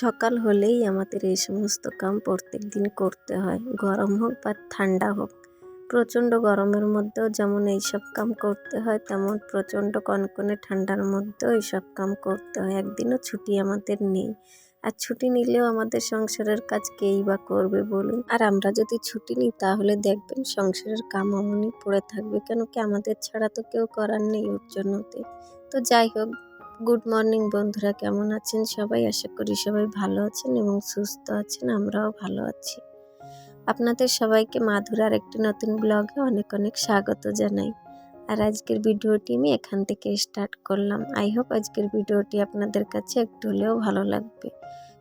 সকাল হলেই আমাদের এই সমস্ত কাম প্রত্যেক দিন করতে হয়, গরম হোক বা ঠান্ডা হোক। প্রচণ্ড গরমের মধ্যেও যেমন এইসব কাম করতে হয়, তেমন প্রচণ্ড কনকনে ঠান্ডার মধ্যেও এইসব কাম করতে হয়। একদিনও ছুটি আমাদের নেই। আর ছুটি নিলেও আমাদের সংসারের কাজ কেই বা করবে বলুন? আর আমরা যদি ছুটি নিই, তাহলে দেখবেন সংসারের কাম অমনই পড়ে থাকবে। কেন কি আমাদের ছাড়া তো কেউ করার নেই ওর জন্যতে তো যাই হোক গুড মর্নিং বন্ধুরা। কেমন আছেন সবাই? আশা করি সবাই ভালো আছেন এবং সুস্থ আছেন। আমরাও ভালো আছি। আপনাদের সবাইকে মাধুরার একটি নতুন ব্লগে অনেক অনেক স্বাগত জানাই। আর আজকের ভিডিওটি আমি এখান থেকে স্টার্ট করলাম। আই হোপ আজকের ভিডিওটি আপনাদের কাছে একটু হলেও ভালো লাগবে।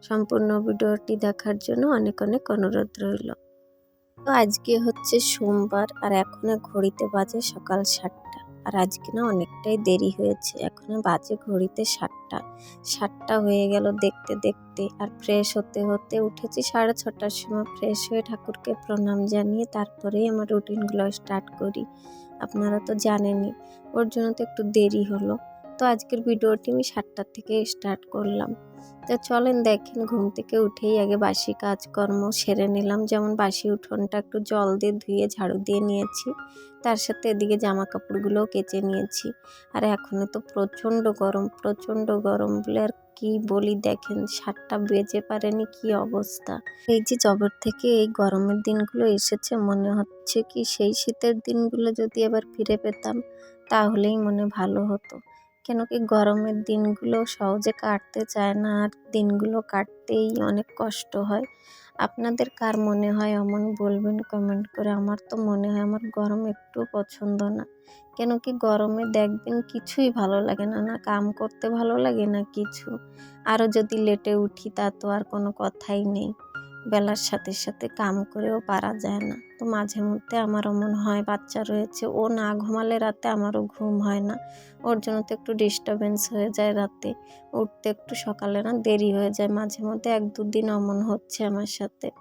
সম্পূর্ণ ভিডিওটি দেখার জন্য অনেক অনেক অনুরোধ রইল। তো আজকে হচ্ছে সোমবার আর এখনও ঘড়িতে বাজে সকাল সাতটা। আর আজকে না অনেকটাই দেরি হয়েছে। এখন বাজে ঘড়িতে সাতটা। সাতটা হয়ে গেল দেখতে দেখতে। আর ফ্রেশ হতে হতে উঠেছি সাড়ে ছটার সময়। ফ্রেশ হয়ে ঠাকুরকে প্রণাম জানিয়ে তারপরেই আমার রুটিনগুলো স্টার্ট করি। আপনারা তো জানেনই, ওর জন্য তো একটু দেরি হলো। তো আজকের ভিডিওটি আমি সাতটার থেকে স্টার্ট করলাম। তো চলেন দেখেন, ঘুম থেকে উঠেই আগে বাসি কাজকর্ম সেরে নিলাম। যেমন বাসি উঠোনটা একটু জল দিয়ে ধুয়ে ঝাড়ু দিয়ে নিয়েছি, তার সাথে এদিকে জামা কাপড়গুলোও কেচে নিয়েছি। আর এখনও তো প্রচণ্ড গরম প্রচণ্ড গরম বলে আর কি বলি দেখেন, সাতটা বেজে পারেনি কি অবস্থা। এই যে জবর থেকে এই গরমের দিনগুলো এসেছে, মনে হচ্ছে কি সেই শীতের দিনগুলো যদি আবার ফিরে পেতাম, তাহলেই মনে ভালো হতো। কেন কি গরমের দিনগুলো সহজে কাটতে চায় না? আর দিনগুলো কাটতেই অনেক কষ্ট হয়। আপনাদের কার মনে হয় এমন বলবেন কমেন্ট করে। আমার তো মনে হয় আমার গরম একটু পছন্দ না। কেন কি গরমে দেখবেন কিছুই ভালো লাগে না। না কাম করতে ভালো লাগে না কিছু। আরও যদি লেটে উঠি তা তো আর কোনো কথাই নেই। বেলার সাথে সাথে কাম করেও পারা যায় না। তো মাঝে মধ্যে আমারও মনে হয় বাচ্চা রয়েছে, ও না ঘুমালে রাতে আমারও ঘুম হয় না। ওর জন্য তো একটু ডিস্টারবেন্স হয়ে যায় রাতে। উঠতে একটু সকালে না দেরি হয়ে যায়। মাঝে মধ্যে এক দুদিন অমন হচ্ছে আমার সাথে।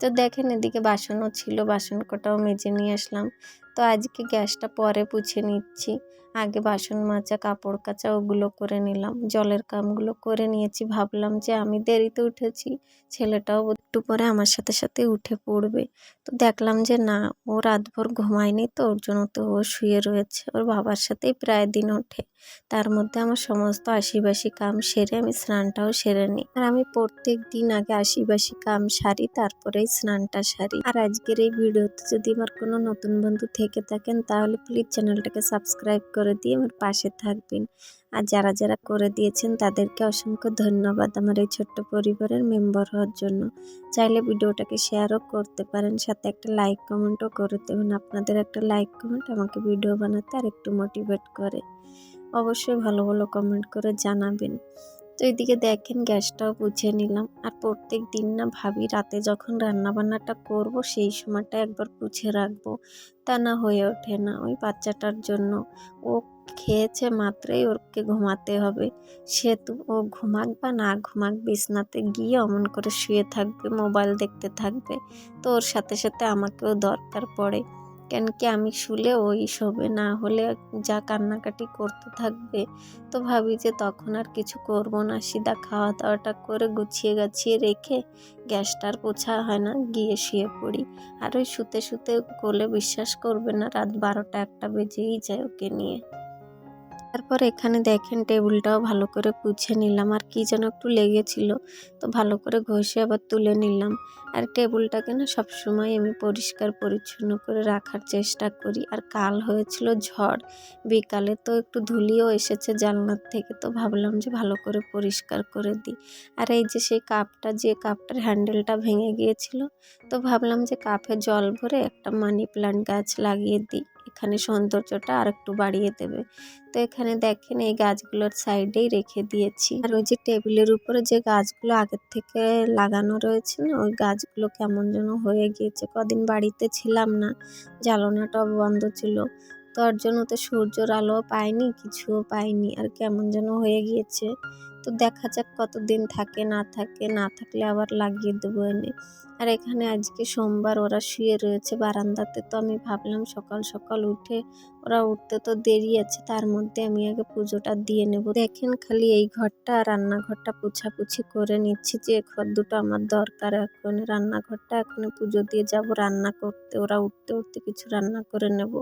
তো দেখেন এদিকে বাসনও ছিল, বাসন কটাও মেজে নিয়ে আসলাম। তো আজকে গ্যাসটা পরে পুছে নিচ্ছি। আগে বাসন মাজা, কাপড় কাচা ওগুলো করে নিলাম। জলের কামগুলো করে নিয়েছি। ভাবলাম যে আমি দেরিতে উঠেছি, ছেলেটাও একটু পরে আমার সাথে সাথে উঠে পড়বে। তো দেখলাম যে না, ও রাতভর ঘুমায়নি তো, ওর জন্য তো ও শুয়ে রয়েছে। ওর বাবার সাথেই প্রায় দিন ওঠে। তার মধ্যে আমার সমস্ত আশিবাসি কাম সেরে আমি স্নানটাও সেরে নিই। আর আমি প্রত্যেক দিন আগে আশিবাসি কাম সারি, তারপরেই স্নানটা সারি। আর আজকের এই ভিডিওতে যদি আমার কোনো নতুন বন্ধু থেকে থাকেন, তাহলে প্লিজ চ্যানেলটাকে সাবস্ক্রাইব করে দিয়ে আমার পাশে থাকবেন। আর যারা যারা করে দিয়েছেন, তাদেরকে অসংখ্য ধন্যবাদ আমার এই ছোট্ট পরিবারের মেম্বার হওয়ার জন্য। চাইলে ভিডিওটাকে শেয়ারও করতে পারেন, সাথে একটা লাইক কমেন্টও করে দেবেন। আপনাদের একটা লাইক কমেন্ট আমাকে ভিডিও বানাতে আর একটু মোটিভেট করে। অবশ্যই ভালো ভালো কমেন্ট করে জানাবেন। তো এদিকে দেখেন গ্যাসটাও বুঝে নিলাম। আর প্রত্যেক দিন না ভাবি রাতে যখন রান্না বান্নাটা করব সেই সময়টা একবার পুছে রাখব। তা না হয়ে ওঠে না ওই বাচ্চাটার জন্য। ও খেয়েছে মাত্রই ওরকে ঘুমাতে হবে। সে তো ও ঘুমাক বা না ঘুমাক বিছনাতে গিয়ে অমন করে শুয়ে থাকবে, মোবাইল দেখতে থাকবে। তো ওর সাথে সাথে আমাকেও দরকার পড়ে। কেন কি আমি শুলে ওই শোবে না হলে যা কান্নাকাটি করতে থাকবে। তো ভাবি যে তখন আর কিছু করব না। সিধা খাওয়া দাওয়াটা করে গুছিয়ে গাছিয়ে রেখে গ্যাসটার পোছা হয় না, গিয়ে শুয়ে পড়ি। আর ওই শুতে শুতে কোলে বিশ্বাস করবে না, রাত বারোটা একটা বেজেই যায় ওকে নিয়ে। তারপর এখানে দেখেন টেবিলটাও ভালো করে পুছে নিলাম। আর কি যেন একটু লেগেছিল, তো ভালো করে ঘষে আবার তুলে নিলাম। আর টেবিলটাকে না সবসময় আমি পরিষ্কার পরিচ্ছন্ন করে রাখার চেষ্টা করি। আর কাল হয়েছিল ঝড়, বিকালে তো একটু ধুলিও এসেছে জানলার থেকে, তো ভাবলাম যে ভালো করে পরিষ্কার করে দিই। আর এই যে সেই কাপটা, যে কাপটার হ্যান্ডেলটা ভেঙে গিয়েছিল, তো ভাবলাম যে কাপে জল ভরে একটা মানি প্লান্ট গাছ লাগিয়ে দিই। এখানে সৌন্দর্যটা আর একটু বাড়িয়ে দেবে। তো এখানে দেখেন এই গাছগুলোর সাইডেই রেখে দিয়েছি। আর ওই যে টেবিলের উপরে যে গাছগুলো আগের থেকে লাগানো রয়েছে না, ওই গাছগুলো কেমন যেন হয়ে গিয়েছে। কদিন বাড়িতে ছিলাম না, জ্বালানাটাও বন্ধ ছিল। তো তার জন্য তো সূর্যর আলো পাইনি, কিছুও পাইনি। আর কেমন যেন হয়ে গিয়েছে। তো দেখা যাক কতদিন থাকে, না থাকে। না থাকলে আবার লাগিয়ে দেবো এনে। আর এখানে আজকে সোমবার ওরা শুয়ে রয়েছে বারান্দাতে, তো আমি ভাবলাম সকাল সকাল উঠে ওরা উঠতে তো দেরি আছে, তার মধ্যে আমি আগে পুজোটা দিয়ে নেব। দেখেন খালি এই ঘরটা আর রান্নাঘরটা পুছাপুছি করে নিচ্ছি যে ঘর দুটো আমার দরকার এখন। রান্নাঘরটা এখন পুজো দিয়ে যাব, রান্না করতে, ওরা উঠতে উঠতে কিছু রান্না করে নেব।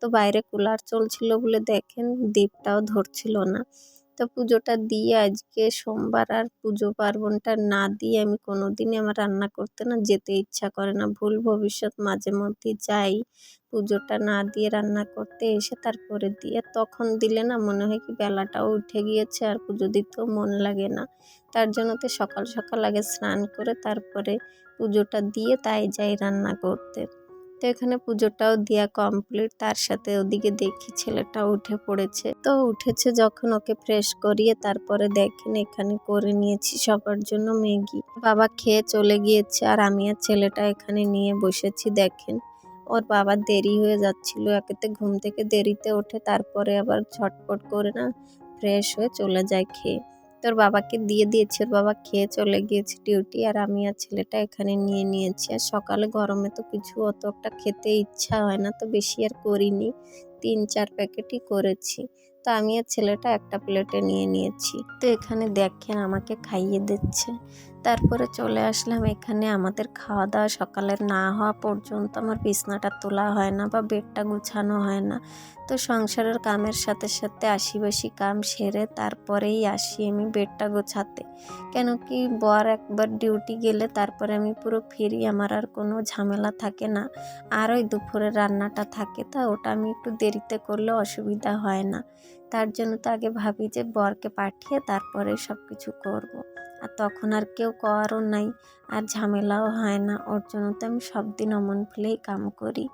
তো বাইরে কুলার চলছিল বলে দেখেন দ্বীপটাও ধরছিল না। তো পুজোটা দিয়ে আজকে সোমবার আর পুজো পার্বণটা না দিয়ে আমি কোনো দিনই আমার রান্না করতে না যেতে ইচ্ছা করে না। ভুল ভবিষ্যৎ মাঝে মধ্যে যাই পুজোটা না দিয়ে রান্না করতে এসে তারপরে দিয়ে তখন দিলে না মনে হয় কি বেলাটাও উঠে গিয়েছে আর পুজো দিতেও মন লাগে না। তার জন্য তো সকাল সকাল আগে স্নান করে তারপরে পুজোটা দিয়ে তাই যাই রান্না করতে। তো এখানে পুজোটাও দেওয়া কমপ্লিট তার সাথে ওদিকে দেখি ছেলেটা উঠে পড়েছে। তো উঠেছে যখন ওকে ফ্রেশ করিয়ে তারপরে দেখেন এখানে করে নিয়েছি সবার জন্য ম্যাগি। বাবা খেয়ে চলে গিয়েছে আর আমি আর ছেলেটা এখানে নিয়ে বসেছি, দেখেন। ওর বাবার দেরি হয়ে যাচ্ছিল, একেতে ঘুম থেকে দেরিতে ওঠে, তারপরে আবার ছটপট করে না ফ্রেশ হয়ে চলে যায় খেয়ে। তোর বাবাকে দিয়ে দিয়েছি, ওর বাবা খেয়ে চলে গিয়েছে ডিউটি আর আমি আর ছেলেটা এখানে নিয়ে নিয়েছি। আর সকালে গরমে তো কিছু অত একটা খেতে ইচ্ছা হয় না, তো বেশি আর করিনি। তিন, চার প্যাকেটই করেছি। তো আমি আর ছেলেটা একটা প্লেটে নিয়ে নিয়েছি। তো এখানে দেখেন, আমাকে খাইয়ে দিচ্ছে। তারপরে চলে আসলাম এখানে। আমাদের খাওয়া দাওয়া সকালের না হওয়া পর্যন্ত আমার বিছনাটা তোলা হয় না বা বেডটা গুছানো হয় না। তো সংসারের কামের সাথে সাথে আশিবাসি কাম সেরে তারপরেই আসি আমি বেডটা গোছাতে। কেন কি বর একবার ডিউটি গেলে তারপরে আমি পুরো ফিরি, আমার আর কোনো ঝামেলা থাকে না। আর ওই দুপুরের রান্নাটা থাকে, তা ওটা আমি একটু দেরিতে করলে অসুবিধা হয় না। তার জন্য তো আগে ভাবি যে বরকে পাঠিয়ে তারপরে সব কিছু করব। আর তখন আর কেউ করারও নাই, আর ঝামেলাও হয় না। ওর জন্য তো আমি সব দিন অমন ফেলেই কাম করি।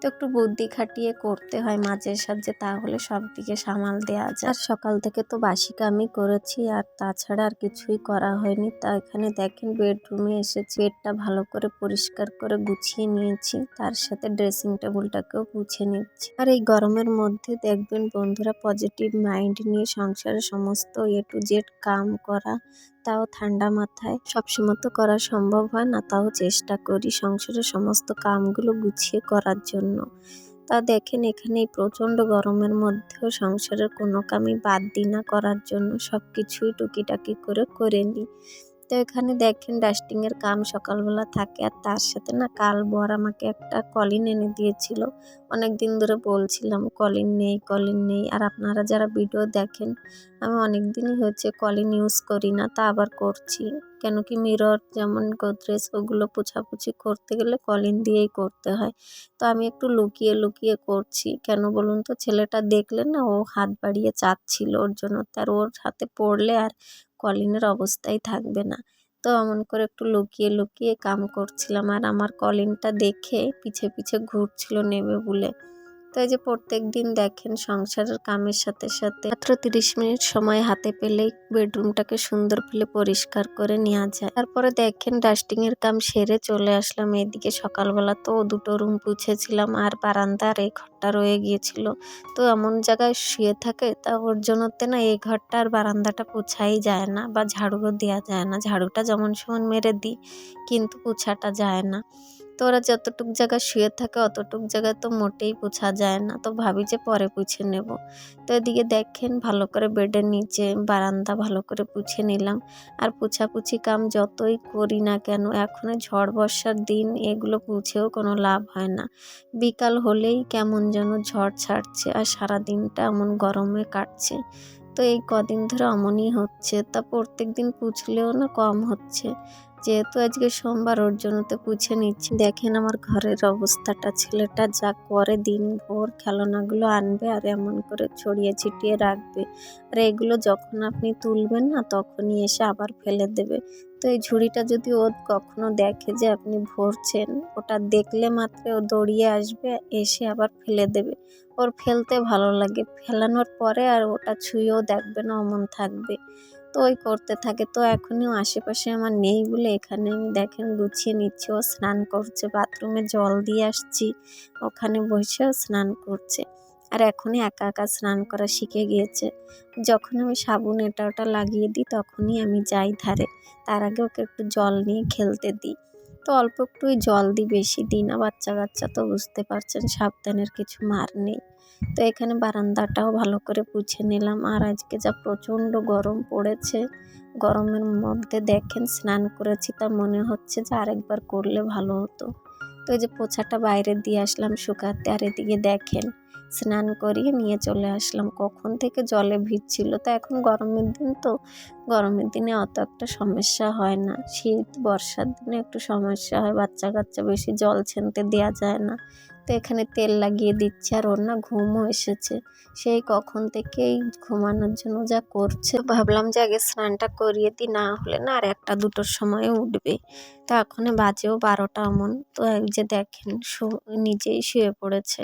তো একটু বুদ্ধি খাটিয়ে করতে হয় মাঝে সাঝে, তাহলে সব দিকে সামাল দেওয়া যায়। আর সকাল থেকে তো বাসি কামই করেছি, আর তাছাড়া আর কিছুই করা হয়নি। তা এখানে দেখেন, বেডরুমে এসেছি। বেডটা ভালো করে পরিষ্কার করে গুছিয়ে নিয়েছি। তার সাথে ড্রেসিং টেবিলটাকেও গুছিয়ে নিচ্ছি। আর এই গরমের মধ্যে দেখবেন বন্ধুরা পজিটিভ মাইন্ড নিয়ে সংসারের সমস্ত এ টু জেড কাম করা তাও ঠান্ডা মাথায়। সবসময় তো করা সম্ভব হয় না, তাও চেষ্টা করি সংসারের সমস্ত কামগুলো গুছিয়ে করার জন্য। তা দেখেন এখানে প্রচণ্ড গরমের মধ্যেও সংসারের কোনো কামই বাদ দিই না করার জন্য। সব কিছুই টুকিটাকি করে করে নিই। তো এখানে দেখেন ডাস্টিংয়ের কাম সকালবেলা থাকে আর তার সাথে না কাল বর আমাকে একটা কলিন এনে দিয়েছিল। অনেক দিন ধরে বলছিলাম, কলিন নেই কলিন নেই। আর আপনারা যারা ভিডিও দেখেন, আমি অনেক দিনই হয়েছে কলিন ইউজ করি না, তা আবার করছি। কেন কি মিরর যেমন গোদরেজ, ওগুলো পোছাপুছি করতে গেলে কলিন দিয়েই করতে হয়। তো আমি একটু লুকিয়ে লুকিয়ে করছি। কেন বলুন তো, ছেলেটা দেখলে না ও হাত বাড়িয়ে চাচ্ছিল ওর জন্য। তার ওর হাতে পড়লে আর কলিনের অবস্থাই থাকবে না। তো এমন করে একটু লুকিয়ে লুকিয়ে কাম করছিলাম আর আমার কলিনটা দেখে পিছে পিছে ঘুরছিল নেবে বলে। তো এই যে প্রত্যেক দিন দেখেন সংসারের কামের সাথে সাথে মাত্র তিরিশ মিনিট সময় হাতে পেলেই বেডরুমটাকে সুন্দর ফেলে পরিষ্কার করে নেওয়া যায়। তারপরে দেখেন ডাস্টিং এর কাম সেরে চলে আসলাম এদিকে। সকালবেলা তো দুটো রুম পুছেছিলাম আর বারান্দার এই ঘরটা রয়ে গিয়েছিল। তো এমন জায়গায় শুয়ে থাকে তা ওর জন্যতে না এই ঘরটা আর বারান্দাটা পুছাই যায় না বা ঝাড়ুও দেওয়া যায় না। ঝাড়ুটা যেমন সমান মেরে দিই, কিন্তু পুছাটা যায় না। তো ওরা যতটুক জায়গা শুয়ে থাকে, অতটুক জায়গায় তো মোটেই পোছা যায় না। তো ভাবি যে পরে পুছে নেব। তো এদিকে দেখেন, ভালো করে বেডের নিচে বারান্দা ভালো করে পুছে নিলাম। আর পুছাপুছি কাম যতই করি না কেন, এখন ঝড় বর্ষার দিন, এগুলো পুছেও কোনো লাভ হয় না। বিকাল হলেই কেমন যেন ঝড় ছাড়ছে আর সারা দিনটা এমন গরমে কাটছে। তো এই কদিন ধরে অমনই হচ্ছে। তা প্রত্যেক দিন পুছলেও না কম হচ্ছে। যেহেতু আজকে সোমবার, ওর জন্য তো পুছে নিচ্ছি। দেখেন আমার ঘরের অবস্থাটা, ছেলেটা যা করে দিন ভোর খেলনাগুলো আনবে আর এমন করে ছড়িয়ে ছিটিয়ে রাখবে। আর এগুলো যখন আপনি তুলবেন না, তখনই এসে আবার ফেলে দেবে। তো এই ঝুড়িটা যদি ও কখনো দেখে যে আপনি ভরছেন, ওটা দেখলে মাত্র ও দৌড়িয়ে আসবে, এসে আবার ফেলে দেবে। ওর ফেলতে ভালো লাগে। ফেলানোর পরে আর ওটা ছুঁয়েও দেখবে না, অমন থাকবে। তো ওই করতে থাকে। তো এখনও আশেপাশে আমার নেই বলে এখানে আমি দেখেন গুছিয়ে নিচ্ছি। ও স্নান করছে, বাথরুমে জল দিয়ে আসছি। ওখানে বসেও স্নান করছে। আর এখনই একা একা স্নান করা শিখে গিয়েছে। যখন আমি সাবুন এটা ওটা লাগিয়ে দিই, তখনই আমি যাই ধারে। তার আগে ওকে একটু জল নিয়ে খেলতে দিই। তো অল্প একটুই জল দিই বেশি, দিই না বাচ্চা কাচ্চা তো বুঝতে পারছেন সাবধানের কিছু মার নেই। তো এখানে বারান্দাটাও ভালো করে পুছে নিলাম। আর আজকে যা প্রচণ্ড গরম পড়েছে, গরমের মধ্যে দেখেন স্নান করেছি তা মনে হচ্ছে যে আরেকবার করলে ভালো হতো। তো এই যে পোছাটা বাইরে দিয়ে আসলাম শুকাতে, আর এদিকে দেখেন স্নান করিয়ে নিয়ে চলে আসলাম। কখন থেকে জলে ভিজছিল তো এখন গরমের দিন তো। গরমের দিনে অত একটা সমস্যা হয় না। শীত, বর্ষার দিনে একটু সমস্যা হয়। বাচ্চা কাচ্চা বেশি জল ছেনতে দেওয়া যায় না। তো এখানে তেল লাগিয়ে দিচ্ছে আর ওর না ঘুমও এসেছে। সেই কখন থেকেই ঘুমানোর জন্য যা করছে। ভাবলাম যে আগে স্নানটা করিয়ে দিই, না হলে না আর একটা দুটোর সময় উঠবে। তো এখন বাজেও বারোটা এমন। তো এই যে দেখেন শু, নিজেই শুয়ে পড়েছে।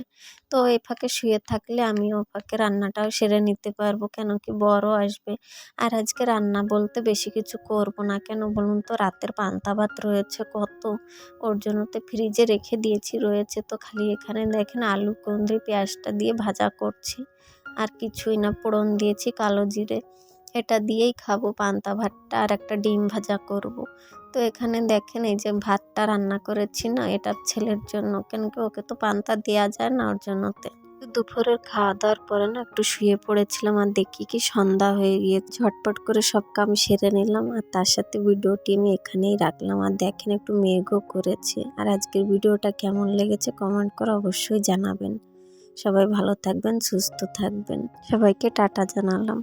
তো এ ফাঁকে শুয়ে থাকলে আমি ও ফাঁকে রান্নাটাও সেরে নিতে পারব। কেন কি বড় আসবে। আর আজকে রান্না বলতে বেশি কিছু করব না। কেন বলুন তো, রাতের পান্তা ভাত রয়েছে কত। ওর জন্য তো ফ্রিজে রেখে দিয়েছি, রয়েছে তো খালি এখানে দেখেন আলু কুঁদরি পেঁয়াজটা দিয়ে ভাজা করছি। আর কিছুই না পোড়ন দিয়েছি কালো জিরে। এটা দিয়েই খাব পান্তা ভাতটা আর একটা ডিম ভাজা করব। তো এখানে দেখেন এই যে ভাতটা রান্না করেছি না, এটা ছেলের জন্য। কেন কি ওকে তো পান্তা দেওয়া যায় না ওর জন্যতে। দুপুরের খাওয়া দাওয়ার পরে না একটু শুয়ে পড়েছিলাম আর দেখি কি সন্ধ্যা হয়ে গিয়ে ঝটপট করে সব কাম সেরে নিলাম আর তার সাথে ভিডিওটি আমি এখানেই রাখলাম। আর দেখেন একটু মেঘও করেছে। আর আজকের ভিডিওটা কেমন লেগেছে কমেন্ট করে অবশ্যই জানাবেন। সবাই ভালো থাকবেন, সুস্থ থাকবেন। সবাইকে টাটা জানালাম।